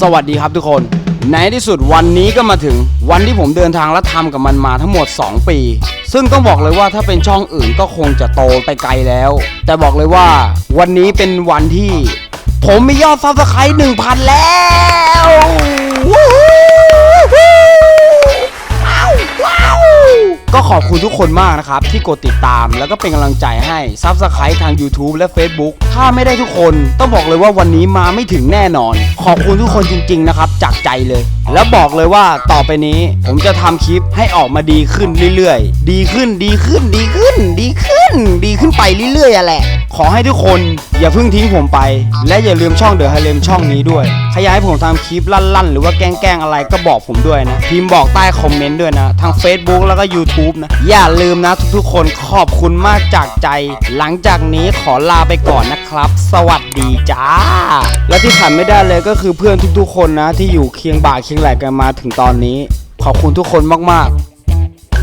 สวัสดีครับทุกคน ในที่สุดวันนี้ก็มาถึงวันที่ผมเดินทางและทำกับมันมาทั้งหมด 2 ปี ซึ่งต้องบอกเลยว่าถ้าเป็นช่องอื่นก็คงจะโตไปไกลแล้ว แต่บอกเลยว่าวันนี้เป็นวันที่ ผมมียอดซับสไครต์หนึ่งพันแล้ว ขอบคุณทุกคนมากนะครับ ที่กดติดตามแล้วก็เป็นกำลังใจให้ซับสไครต์ทาง YouTube และ Facebook ถ้าไม่ได้ทุกคนต้องบอกเลยว่าวันนี้มาไม่ถึงแน่นอน ขอบคุณทุกคนจริง ๆ นะครับ จากใจเลย แล้วบอกเลยว่าต่อไปนี้ผมจะทำคลิปให้ออกมาดีขึ้นเรื่อยๆ ดีขึ้นดีขึ้นดีขึ้น ดีขึ้น ดีขึ้นไปเรื่อยๆอะแหละ ขอให้ทุกคนอย่าเพิ่งทิ้งผมไป และอย่าลืมช่องเดอะไฮเลมช่องนี้ด้วยใครอยากให้ผมทำคลิปลั่นๆ หรือว่าแกล้งๆอะไรก็บอกผมด้วยนะพิมพ์บอกใต้คอมเมนต์ด้วยนะ ทาง Facebook แล้วก็ YouTube นะ อย่าลืมนะทุกๆ คนขอบคุณมากจากใจ หลังจากนี้ขอลาไปก่อนนะครับ สวัสดีจ้า และที่ขาดไม่ได้เลยก็คือเพื่อนทุกๆ คนนะ ที่อยู่เคียงบ่าเคียงไหลกันมาถึงตอนนี้ ขอบคุณทุกคนมากๆ